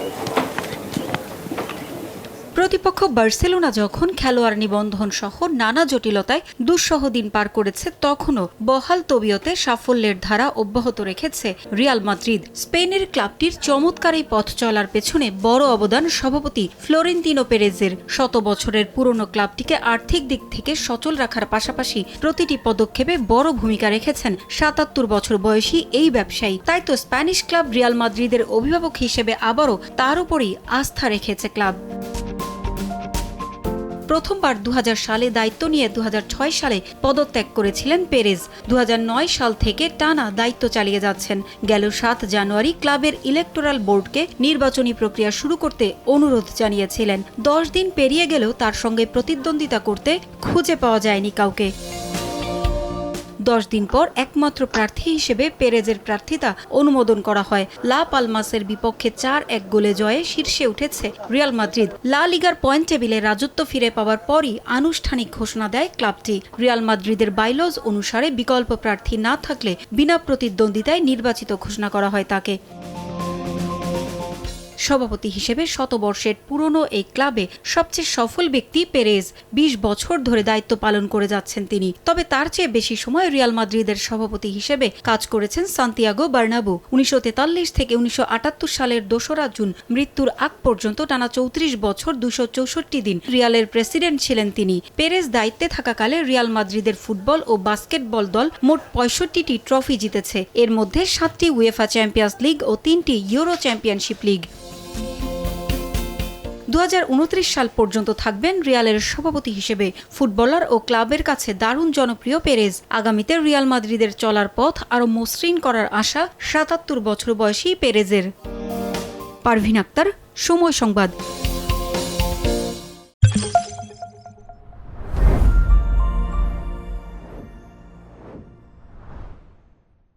Okay. প্রতিপক্ষ Barcelona যখন খেলোয়াড় নিবন্ধন সহ নানা জটিলতায় দুঃসহ দিন পার করেছে, তখনও বহাল তবিয়তে সাফল্যের ধারা অব্যাহত রেখেছে রিয়াল মাদ্রিদ। স্পেনের ক্লাবটির চমৎকার এই পথ চলার পেছনে বড় অবদান সভাপতি ফ্লোরেন্তিনো পেরেজের। শত বছরের পুরনো ক্লাবটিকে আর্থিক দিক থেকে সচল রাখার পাশাপাশি প্রতিটি পদক্ষেপে বড় ভূমিকা রেখেছেন সাতাত্তর বছর বয়সী এই ব্যবসায়ী। তাই তো স্প্যানিশ ক্লাব রিয়াল মাদ্রিদের অভিভাবক হিসেবে আবারও তার উপরই আস্থা রেখেছে ক্লাব। প্রথমবার দু হাজার সালে দায়িত্ব নিয়ে দুহাজার ছয় সালে পদত্যাগ করেছিলেন পেরেজ। দু হাজার নয় সাল থেকে টানা দায়িত্ব চালিয়ে যাচ্ছেন। গেল সাত জানুয়ারি ক্লাবের ইলেকটোরাল বোর্ডকে নির্বাচনী প্রক্রিয়া শুরু করতে অনুরোধ জানিয়েছিলেন। দশ দিন পেরিয়ে গেলেও তার সঙ্গে প্রতিদ্বন্দ্বিতা করতে খুঁজে পাওয়া যায়নি কাউকে। দশ দিন পর একমাত্র প্রার্থী হিসেবে পেরেজের প্রার্থিতা অনুমোদন করা হয়। লা পালমাসের বিপক্ষে চার এক গোলে জয়ে শীর্ষে উঠেছে রিয়াল মাদ্রিদ। লা লিগার পয়েন্ট টেবিলে রাজত্ব ফিরে পাওয়ার পরই আনুষ্ঠানিক ঘোষণা দেয় ক্লাবটি। রিয়াল মাদ্রিদের বাইলজ অনুসারে বিকল্প প্রার্থী না থাকলে বিনা প্রতিদ্বন্দ্বিতায় নির্বাচিত ঘোষণা করা হয় তাকে। সভাপতি হিসেবে শতবর্ষের পুরনো এই ক্লাবে সবচেয়ে সফল ব্যক্তি পেরেজ বিশ বছর ধরে দায়িত্ব পালন করে যাচ্ছেন তিনি। তবে তার চেয়ে বেশি সময় রিয়াল মাদ্রিদের সভাপতি হিসেবে কাজ করেছেন সান্তিয়াগো বার্নাবু। উনিশশো তেতাল্লিশ থেকে উনিশশো আটাত্তর সালের দোসরা জুন মৃত্যুর আগ পর্যন্ত টানা চৌত্রিশ বছর দুশো দিন রিয়ালের প্রেসিডেন্ট ছিলেন তিনি। পেরেজ দায়িত্বে থাকাকালে রিয়াল মাদ্রিদের ফুটবল ও বাস্কেটবল দল মোট পঁয়ষট্টিটি ট্রফি জিতেছে। এর মধ্যে সাতটি উয়েফা চ্যাম্পিয়ন্স লিগ ও তিনটি ইউরো চ্যাম্পিয়নশিপ লিগ। দু হাজার উনত্রিশ সাল পর্যন্ত থাকবেন রিয়ালের সভাপতি হিসেবে ফুটবলার ও ক্লাবের কাছে দারুণ জনপ্রিয় পেরেজ। আগামীতে রিয়াল মাদ্রিদের চলার পথ আরও মসৃণ করার আশা সাতাত্তর বছর বয়সী পেরেজের। পারভিন আক্তার, সময় সংবাদ।